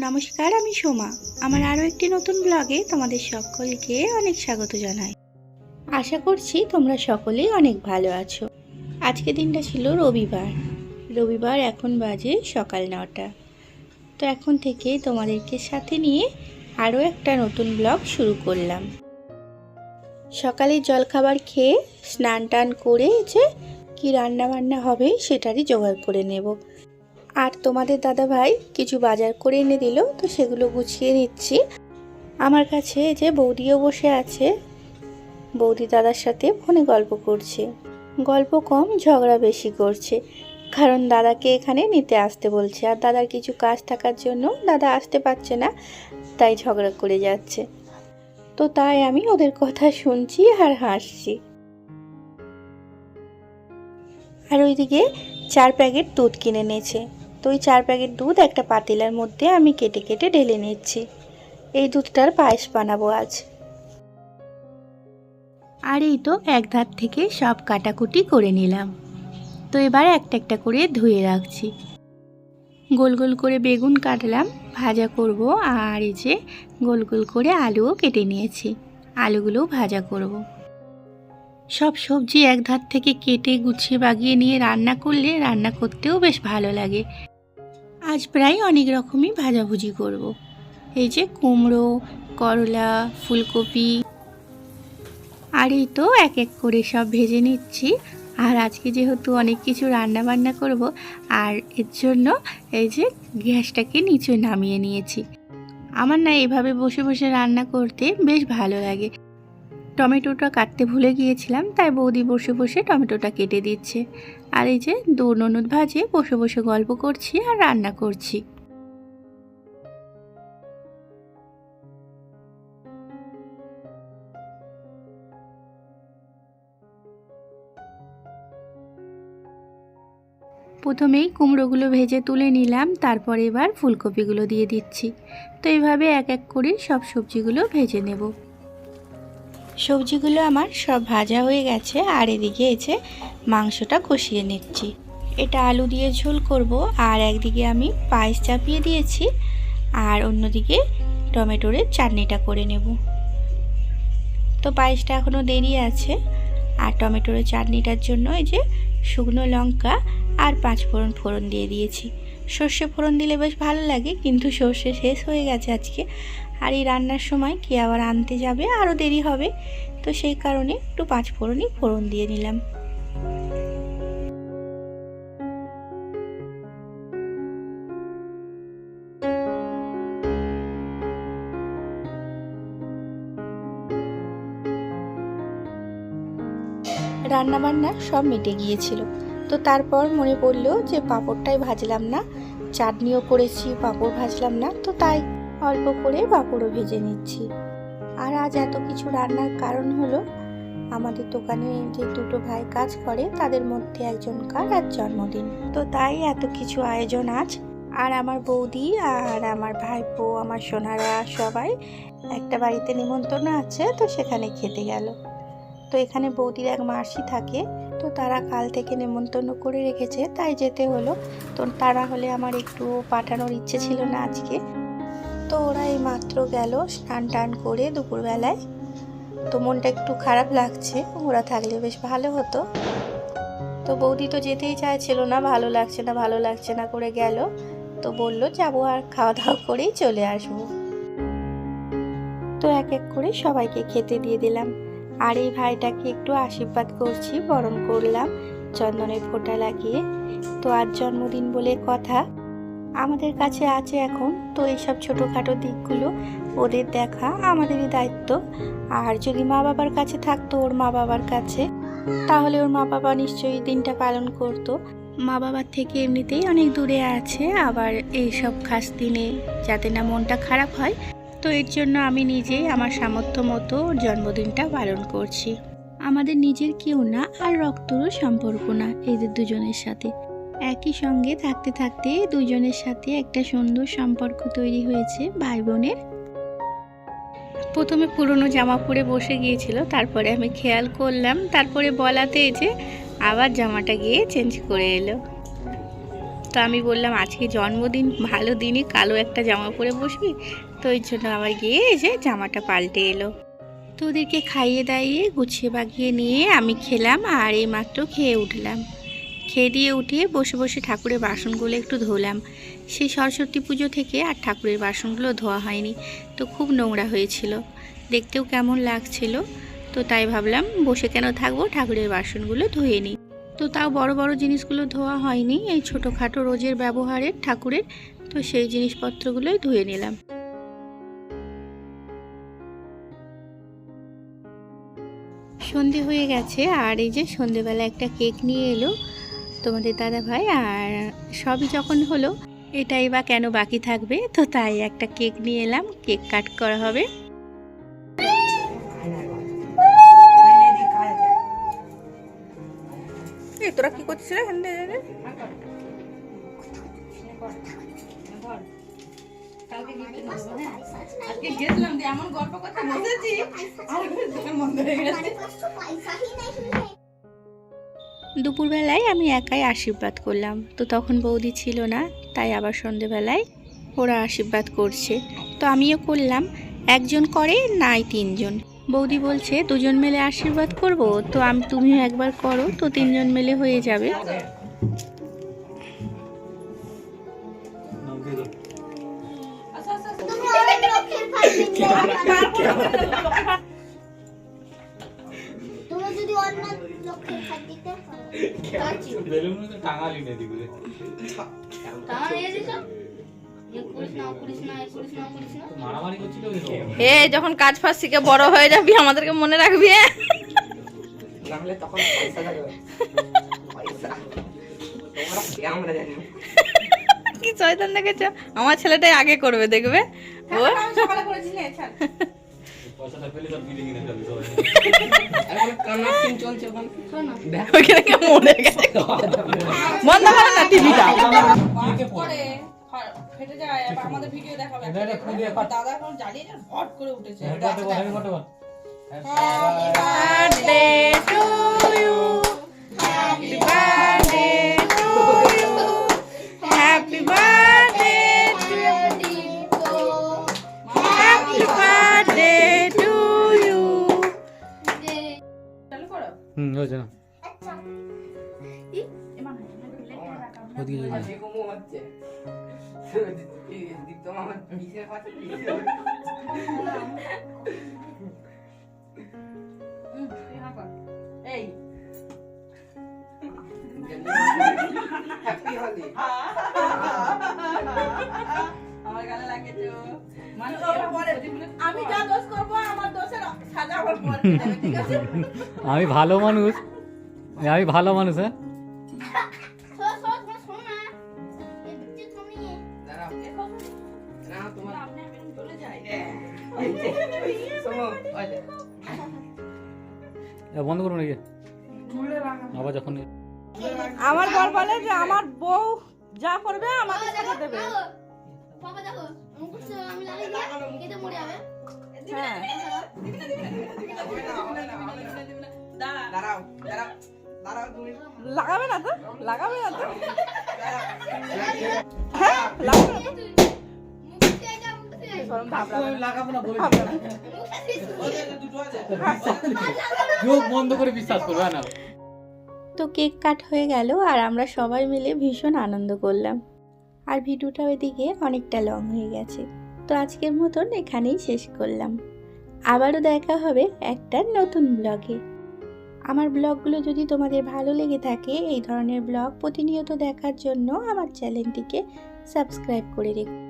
নমস্কার, আমি সোমা। আমার আরও একটি নতুন ব্লগে তোমাদের সকলকে অনেক স্বাগত জানাই। আশা করছি তোমরা সকলেই অনেক ভালো আছো। আজকে দিনটা ছিল রবিবার। রবিবার এখন বাজে সকাল নটা। তো এখন থেকে তোমাদেরকে সাথে নিয়ে আরও একটা নতুন ব্লগ শুরু করলাম। সকালে জলখাবার খেয়ে স্নান টান করে যে কি রান্না বান্না হবে সেটারই জোগাড় করে নেব। আর তোমাদের দাদা ভাই কিছু বাজার করে এনে দিল, তো সেগুলো গুছিয়ে নিচ্ছি। আমার কাছে যে বৌদিও বসে আছে, বৌদি দাদার সাথে ফোনে গল্প করছে। গল্প কম, ঝগড়া বেশি করছে। কারণ দাদাকে এখানে নিতে আসতে বলছে, আর দাদার কিছু কাজ থাকার জন্য দাদা আসতে পারছে না, তাই ঝগড়া করে যাচ্ছে। তো তাই আমি ওদের কথা শুনছি আর হাসছি। আর ওইদিকে চার প্যাকেট দুধ কিনে নিয়েছে তো ওই চার প্যাকেট দুধ একটা পাতিলার মধ্যে আমি কেটে কেটে ঢেলে নিচ্ছি। এই দুধটার পায়েস বানাবো আজ। আর এই তো এক ধার থেকে সব কাটাকুটি করে নিলাম। তো এবার একটা একটা করে ধুয়ে রাখছি। গোল গোল করে বেগুন কাটলাম, ভাজা করব আর এই যে গোল গোল করে আলুও কেটে নিয়েছি। আলুগুলোও ভাজা করব। সব সবজি এক ধার থেকে কেটে গুছিয়ে বাগিয়ে নিয়ে রান্না করলে রান্না করতেও বেশ ভালো লাগে। আজ প্রায় অনেক রকমই ভাজাভুজি করব। এই যে কুমড়ো, করলা, ফুলকপি। আর এই তো এক এক করে সব ভেজে নিচ্ছি। আর আজকে যেহেতু অনেক কিছু রান্না বান্না করব, আর এর জন্য এই যে গ্যাসটাকে নিচে নামিয়ে নিয়েছি। আমার না এভাবে বসে বসে রান্না করতে বেশ ভালো লাগে। টমেটোটা কাটতে ভুলে গিয়েছিলাম, তাই বৌদি বসে বসে টমেটোটা কেটে দিচ্ছে। আর এই যে দু ভাজে বসে বসে গল্প করছি আর রান্না করছি। প্রথমেই কুমড়োগুলো ভেজে তুলে নিলাম, তারপর এবার ফুলকপিগুলো দিয়ে দিচ্ছি। তো এইভাবে এক এক করে সব সবজিগুলো ভেজে নেব। সবজিগুলো আমার সব ভাজা হয়ে গেছে, আর এদিকে এসে মাংসটা কষিয়ে নিচ্ছি। এটা আলু দিয়ে ঝোল করব, আর একদিকে আমি পায়েস চাপিয়ে দিয়েছি, আর অন্যদিকে টমেটোরের চাটনিটা করে নেব। তো পায়েসটা এখনও দেরি আছে, আর টমেটোরের চাটনিটার জন্য এই যে শুকনো লঙ্কা আর পাঁচ ফোড়ন ফোড়ন দিয়ে দিয়েছি। সর্ষে ফোড়ন দিলে বেশ ভালো লাগে, কিন্তু সর্ষে শেষ হয়ে গেছে আজকে আর এই রান্নার সময় কে আবার আনতে যাবে? আরও দেরি হবে। তো সেই কারণে একটু পাঁচ ফোড়নই ফোড়ন দিয়ে নিলাম। রান্না বান্না সব মিটে গিয়েছিল। তো তারপর মনে পড়ল যে পাঁপড়টাই ভাজলাম না। চাটনিও করেছি, পাঁপড় ভাজলাম না। তো তাই অল্প করে পাঁপড়ও ভেজে নিচ্ছি। আর আজ এত কিছু রান্নার কারণ হলো, আমাদের দোকানে যে দুটো ভাই কাজ করে, তাদের মধ্যে একজনকার আজ জন্মদিন। তো তাই এত কিছু আয়োজন আজ। আর আমার বৌদি, আর আমার ভাইপো, আমার সোনারা সবাই একটা বাড়িতে নিমন্ত্রণ আছে, তো সেখানে খেতে গেল। তো এখানে বৌদির এক মাসি থাকে, তো তারা কাল থেকে নেমন্তন্ন করে রেখেছে। তাই যেতে হলো। তো তারা হলে আমার একটু পাঠানোর ইচ্ছে ছিল না আজকে। তো ওরা এই মাত্র গেল, স্নান টান করে দুপুরবেলায়। তো মনটা একটু খারাপ লাগছে, ওরা থাকলে বেশ ভালো হতো। তো বৌদি তো যেতেই চাইছিল না, ভালো লাগছে না, ভালো লাগছে না করে গেল। তো বলল, যাব আর খাওয়া দাওয়া করেই চলে আসব। তো এক এক করে সবাইকে খেতে দিয়ে দিলাম। আর এই ভাইটাকে একটু আশীর্বাদ করছি, বরণ করলাম, চন্দনের ফোঁটা লাগিয়ে। তো আজ জন্মদিন বলে কথা। আমাদের কাছে আছে এখন। তো এইসব ছোটোখাটো দিকগুলো, ওদের দেখা আমাদেরই দায়িত্ব। আর যদি মা বাবার কাছে থাকতো ওর মা বাবার কাছে, তাহলে ওর মা বাবা নিশ্চয়ই দিনটা পালন করতো। মা বাবার থেকে এমনিতেই অনেক দূরে আছে, আবার এইসব খাস দিনে যাতে না মনটা খারাপ হয়, তো এর জন্য আমি নিজেই আমার সামর্থ্য মতো জন্মদিনটা পালন করছি। আমাদের নিজের কেউ না, আর রক্তরও সম্পর্ক না, এদের দুজনের সাথে। একই সঙ্গে থাকতে থাকতে দুজনের সাথে একটা সুন্দর সম্পর্ক তৈরি হয়েছে ভাই বোনের প্রথমে পুরনো জামা পরে বসে গিয়েছিল, তারপরে আমি খেয়াল করলাম, তারপরে বলাতে যে আবার জামাটা গিয়ে চেঞ্জ করে এলো। তো আমি বললাম, আজকে জন্মদিন, ভালো দিনই কালো একটা জামা পরে বসবি? তো ওই জন্য আবার গিয়ে এসে জামাটা পাল্টে এলো। তো ওদেরকে খাইয়ে দাইয়ে, গুছিয়ে বাগিয়ে নিয়ে আমি খেলাম আর এই মাত্র খেয়ে উঠলাম। খেয়ে দিয়ে উঠে বসে বসে ঠাকুরের বাসনগুলো একটু ধোলাম। সেই সরস্বতী পুজো থেকে আর ঠাকুরের বাসনগুলো ধোয়া হয়নি, তো খুব নোংরা হয়েছিল। দেখতেও কেমন লাগছিল, তো তাই ভাবলাম বসে কেন থাকব, ঠাকুরের বাসনগুলো ধুয়ে নিই। তো তাও বড় বড় জিনিসগুলো ধোয়া হয়নি, এই ছোটোখাটো রোজের ব্যবহারের ঠাকুরের, তো সেই জিনিসপত্রগুলোই ধুয়ে নিলাম। সন্ধে হয়ে গেছে, আর এই যে সন্ধেবেলা একটা কেক নিয়ে এলো তোমাদের দাদা ভাই, আর সবই যখন হলো, এটাই বা কেন বাকি থাকবে? তো তাই একটা কেক নিয়ে এলাম, কেক কাট করা হবে। তোরা কি করছিস আজকে গেছিলাম এমন গল্প করতে বসেছি দোকান বন্ধ হয়ে গেছে। দুপুরবেলায় আমি একাই আশীর্বাদ করলাম। তো তখন বৌদি ছিল না, তাই আবার সন্ধেবেলায় ওরা আশীর্বাদ করছে। তো আমিও করলাম, একজন করে, নাই তিনজন। বৌদি বলছে, দুজন মিলে আশীর্বাদ করব? তো আমি, তুমিও একবার করো, তো তিনজন মেলে হয়ে যাবে। আচ্ছা না এ যখন কাজ ফাজ শিখে বড় হয়ে যাবি আমাদেরকে মনে রাখবি হ্যাঁ? কে শয়তান দেখেছ? আমার ছেলেটাই আগে করবে দেখবে? ও বন্ধ করো না টিভিটা। ফেটে যায় আমাদের ভিডিও দেখাবে। দাদা এখন জ্বালিয়ে না করে উঠেছে। বড় birthday to you. Happy birthday to you. Happy birthday আমার পিসের পাশে এই হ্যাপি হলি আমার গালে লাগেছে মানে আমি যা দোষ করব আমার দোষের সাজা আমার ঠিক আছে আমি ভালো মানুষ। আমি ভালো মানুষ হ্যাঁ? বন্ধ করুন আবার যখন আমার বর বলে যে আমার বউ যা করবে আমাকে সেটা দেবে হ্যাঁ লাগাবে না তো লাগাবে না তো হ্যাঁ আছে। চোখ বন্ধ করে বিশ্বাস করবে না? তো কেক কাট হয়ে গেল আর আমরা সবাই মিলে ভীষণ আনন্দ করলাম। আর ভিডিওটা ওইদিকে অনেকটা লং হয়ে গেছে। তো আজকের মতন এখানেই শেষ করলাম। আবারও দেখা হবে একটা নতুন ব্লগে আমার ব্লগগুলো যদি তোমাদের ভালো লেগে থাকে এই ধরনের ব্লগ প্রতিনিয়ত দেখার জন্য আমার চ্যানেলটিকে সাবস্ক্রাইব করে রেখো।